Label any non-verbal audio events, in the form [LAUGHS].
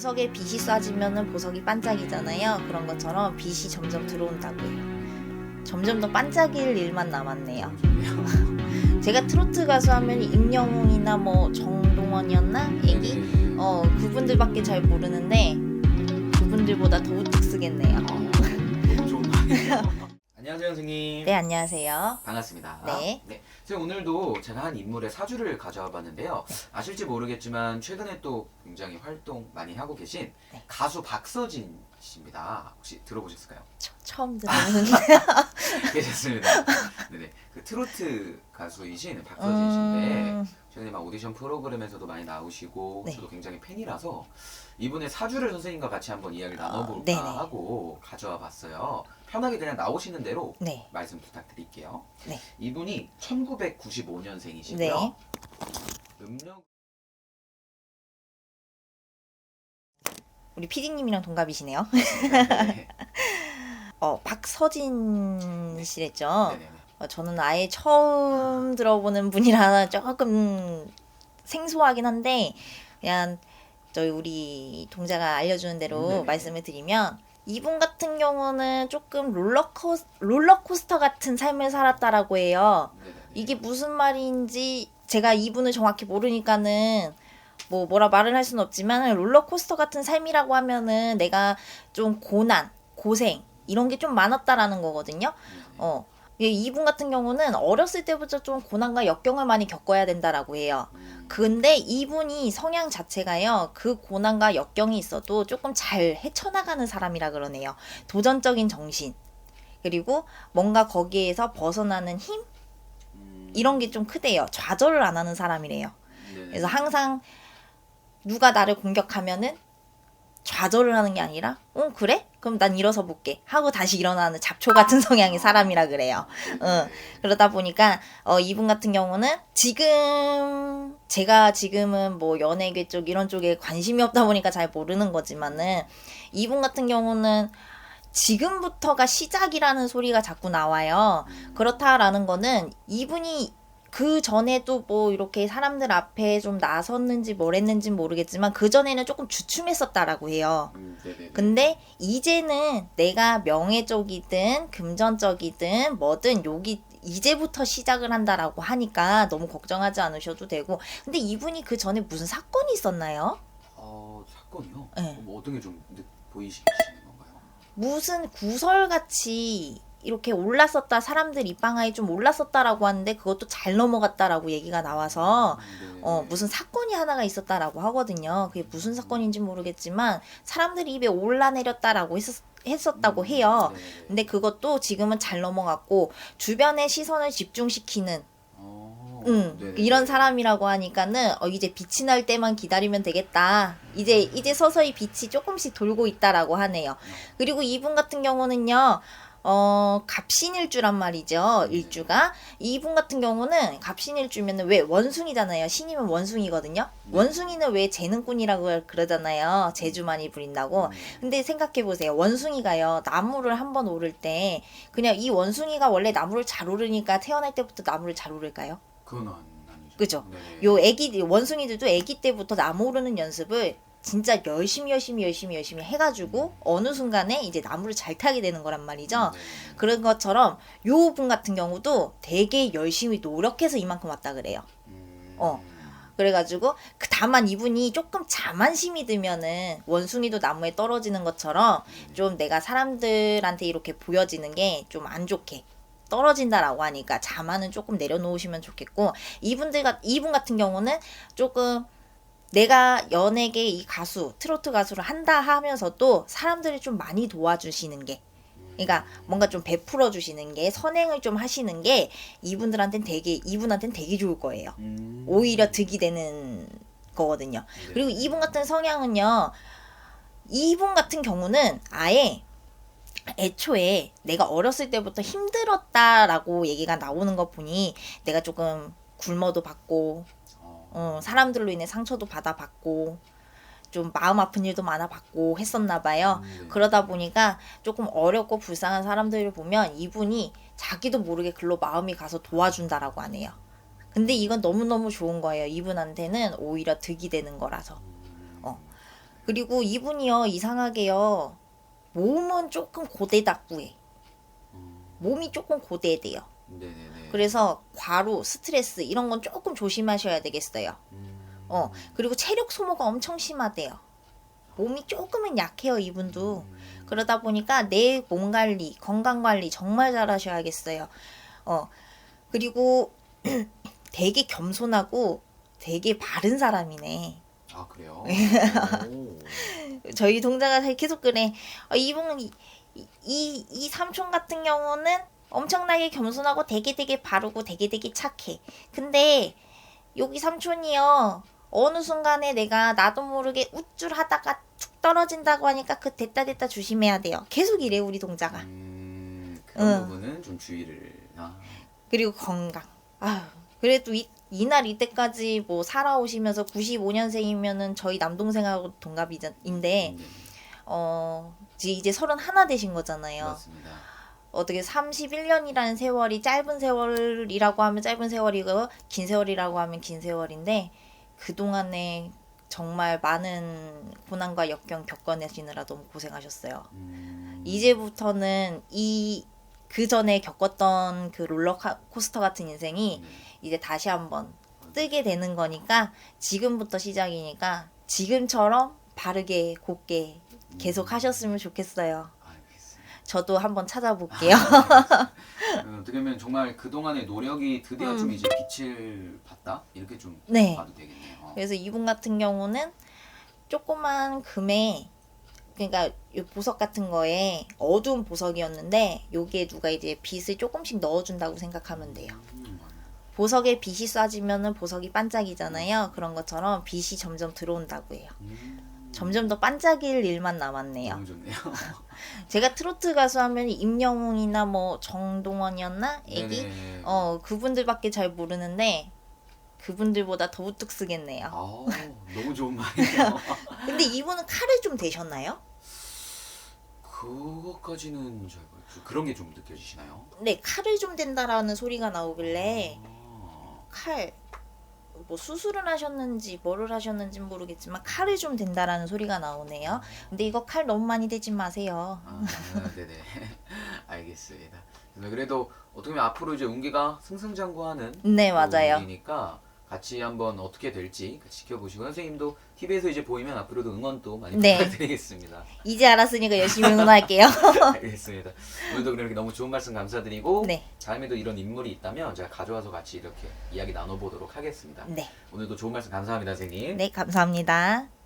보석에 빛이 쏴지면은 보석이 반짝이잖아요. 그런 것처럼 빛이 점점 들어온다고 해요. 점점 더 반짝일 일만 남았네요. [LAUGHS] 제가 트로트 가수 하면 임영웅이나 뭐 정동원이었나 얘기 네. 어 그분들밖에 잘 모르는데 그분들보다 더 우뚝 쓰겠네요. 말이에요. [LAUGHS] 안녕하세요 선생님. 네 안녕하세요. 반갑습니다. 네. 선생님 오늘도 제가 한 인물의 사주를 가져와 봤는데요. 아실지 모르겠지만 최근에 또 굉장히 활동 많이 하고 계신 네. 가수 박서진 씨입니다. 혹시 들어보셨을까요? 처, 처음 듣는 계셨습니다. [LAUGHS] 네네. 그 트로트 가수이신 박서진 씨인데 음, 최근에 막 오디션 프로그램에서도 많이 나오시고 네. 저도 굉장히 팬이라서 이분의 사주를 선생님과 같이 한번 이야기를 아, 나눠볼까 네네. 하고 가져와 봤어요. 편하게 그냥 나오시는 대로 네. 말씀 부탁드릴게요. 네. 이분이 1995년생이시고요. 네. 음력 우리 PD님이랑 동갑이시네요. 네. [LAUGHS] 어 박서진 씨랬죠. 네네네. 어, 저는 아예 처음 들어보는 분이라 조금 생소하긴 한데 그냥 저희 우리 동자가 알려주는 대로 네네. 말씀을 드리면 이분 같은 경우는 조금 롤러코 롤러코스터 같은 삶을 살았다라고 해요. 이게 무슨 말인지 제가 이분을 정확히 모르니까는 뭐 뭐라 말을 할 수는 없지만 롤러코스터 같은 삶이라고 하면은 내가 좀 고난, 고생 이런 게 좀 많았다라는 거거든요. 네네. 어. 예, 이분 같은 경우는 어렸을 때부터 좀 고난과 역경을 많이 겪어야 된다라고 해요. 음, 근데 이분이 성향 자체가요, 그 고난과 역경이 있어도 조금 잘 헤쳐나가는 사람이라 그러네요. 도전적인 정신. 그리고 뭔가 거기에서 벗어나는 힘? 음, 이런 게 좀 크대요. 좌절을 안 하는 사람이래요. 네네. 그래서 항상 누가 나를 공격하면은 좌절을 하는 게 아니라, 응, 그래? 그럼 난 일어서 볼게. 하고 다시 일어나는 잡초 같은 [LAUGHS] 성향의 사람이라 그래요. 네네. 그러다 보니까 어, 이분 같은 경우는 지금 제가 지금은 뭐 연예계 쪽 이런 쪽에 관심이 없다 보니까 잘 모르는 거지만은 이분 같은 경우는 지금부터가 시작이라는 소리가 자꾸 나와요. 음, 그렇다라는 거는 이분이 그 전에도 뭐 이렇게 사람들 앞에 좀 나섰는지 뭘 했는지 모르겠지만 그 전에는 조금 주춤했었다라고 해요. 음. 근데 이제는 내가 명예적이든 금전적이든 뭐든 여기 이제부터 시작을 한다라고 하니까 너무 걱정하지 않으셔도 되고 근데 이분이 그 전에 무슨 사건이 있었나요? 어, 사건이요? 네. 뭐 어떤 게 좀 보이시는 건가요? 무슨 구설같이 이렇게 올랐었다 사람들 입방아에 좀 올랐었다라고 하는데 그것도 잘 넘어갔다라고 얘기가 나와서 네. 어 무슨 사건이 하나가 있었다라고 하거든요. 그게 무슨 사건인지 모르겠지만 사람들이 입에 올라내렸다라고 했었, 했었다고 해요. 네네네. 근데 그것도 지금은 잘 넘어갔고 주변의 시선을 집중시키는 어, 음, 네네네. 이런 사람이라고 하니까는 어, 이제 빛이 날 때만 기다리면 되겠다. 이제 이제 서서히 빛이 조금씩 돌고 있다라고 하네요. 그리고 이분 같은 경우는요. 어, 갑신일주란 말이죠. 일주가. 이분 같은 경우는 갑신일주면은 왜 원숭이잖아요. 신이면 원숭이거든요. 네. 원숭이는 왜 재능꾼이라고 그러잖아요. 재주 많이 부린다고. 음, 근데 생각해 보세요. 원숭이가요. 나무를 한 번 오를 때 그냥 이 원숭이가 원래 나무를 잘 오르니까 태어날 때부터 나무를 잘 오를까요? 그건 아니, 아니죠. 그죠? 네네. 요 애기 원숭이들도 애기 때부터 나무 오르는 연습을 진짜 열심히 열심히 열심히 열심히 해가지고 어느 순간에 이제 나무를 잘 타게 되는 거란 말이죠. 네네. 그런 것처럼 요 분 같은 경우도 되게 열심히 노력해서 이만큼 왔다 그래요. 음, 어. 그래가지고 그 다만 이분이 조금 자만심이 들면은 원숭이도 나무에 떨어지는 것처럼 좀 내가 사람들한테 이렇게 보여지는 게 좀 안 좋게 떨어진다라고 하니까 자만은 조금 내려놓으시면 좋겠고 이분들 같 이분 같은 경우는 조금 내가 연예계 이 가수 트로트 가수를 한다 하면서도 사람들을 좀 많이 도와주시는 게 그러니까 뭔가 좀 베풀어 주시는 게 선행을 좀 하시는 게 이분들한테는 되게 이분한테는 되게 좋을 거예요. 음. 오히려 득이 되는 거거든요. 네. 그리고 이분 같은 성향은요. 이분 같은 경우는 아예 애초에 내가 어렸을 때부터 힘들었다라고 얘기가 나오는 거 보니 내가 조금 굶어도 받고 어. 어, 사람들로 인해 상처도 받아받고 좀 마음 아픈 일도 많아받고 했었나 봐요. 음, 네. 그러다 보니까 조금 어렵고 불쌍한 사람들을 보면 이분이 자기도 모르게 글로 마음이 가서 도와준다라고 하네요. 근데 이건 너무너무 좋은 거예요. 이분한테는 오히려 득이 되는 거라서. 음. 어. 그리고 이분이요 이상하게요 몸은 조금 고대닥구해. 음, 몸이 조금 고대돼요. 네네네. 그래서 과로, 스트레스 이런 건 조금 조심하셔야 되겠어요. 음, 어 그리고 체력 소모가 엄청 심하대요. 몸이 조금은 약해요 이분도. 음, 그러다 보니까 내 몸 관리, 건강 관리 정말 잘 하셔야겠어요. 어, 그리고 [CLEARS THROAT] 되게 겸손하고 되게 바른 사람이네. 아 그래요? [LAUGHS] 오. 저희 동자가 계속 그래. 어, 이분, 이, 이, 이 삼촌 같은 경우는 엄청나게 겸손하고 되게 되게 바르고 되게 되게 착해. 근데 여기 삼촌이요. 어느 순간에 내가 나도 모르게 우쭐 하다가 툭 떨어진다고 하니까 그 됐다 됐다 조심해야 돼요. 계속 이래 우리 동자가. 음, 그런 응. 부분은 좀 주의를. 아, 그리고 건강. 아유, 그래도 이, 이날 이때까지 뭐 살아오시면서 95년생이면은 저희 남동생하고 동갑인데, 네, 어, 이제 이제 31 되신 거잖아요. 맞습니다. 어떻게 31년이라는 세월이 짧은 세월이라고 하면 짧은 세월이고, 긴 세월이라고 하면 긴 세월인데, 그동안에 정말 많은 고난과 역경 겪어내시느라 너무 고생하셨어요. 음, 이제부터는 이, 그 전에 겪었던 그 롤러코스터 같은 인생이 네. 이제 다시 한번 뜨게 되는 거니까 지금부터 시작이니까 지금처럼 바르게 곱게 계속 하셨으면 좋겠어요. 저도 한번 찾아볼게요. 음, 어떻게 보면 정말 그 동안의 노력이 드디어 음. 좀 이제 빛을 봤다 이렇게 좀 네. 봐도 되겠네요. 그래서 이분 같은 경우는 조그만 금에 그러니까 요 보석 같은 거에 어두운 보석이었는데 여기에 누가 이제 빛을 조금씩 넣어준다고 생각하면 돼요. 음, 보석에 빛이 쏴지면은 보석이 반짝이잖아요. 그런 것처럼 빛이 점점 들어온다고 해요. 음, 점점 더 반짝일 일만 남았네요. 너무 좋네요. [LAUGHS] 제가 트로트 가수 하면 임영웅이나 뭐 정동원이었나 애기 네네. 어 그분들밖에 잘 모르는데 그분들보다 더 우뚝 쓰겠네요. 아, 너무 좋은 [LAUGHS] 말이에요. 근데 이분은 칼을 좀 대셨나요? 그것까지는 잘 모르겠어요. 그런 게 좀 느껴지시나요? 네 칼을 좀 된다라는 소리가 나오길래 아, 칼 뭐 수술을 하셨는지 뭐를 하셨는지 모르겠지만 칼을 좀 된다라는 소리가 나오네요. 근데 이거 칼 너무 많이 대지 마세요. 아, 네네. [LAUGHS] 알겠습니다. 그래도 어떻게 보면 앞으로 이제 운기가 승승장구하는 네 맞아요. 운기니까 같이 한번 어떻게 될지 지켜보시고 선생님도 TV에서 이제 보이면 앞으로도 응원 또 많이 네. 부탁드리겠습니다. 이제 알았으니까 열심히 응원할게요. [LAUGHS] [LAUGHS] 알겠습니다. 오늘도 그렇게 너무 좋은 말씀 감사드리고 네. 다음에도 이런 인물이 있다면 제가 가져와서 같이 이렇게 이야기 나눠보도록 하겠습니다. 네, 오늘도 좋은 말씀 감사합니다, 선생님. 네 감사합니다.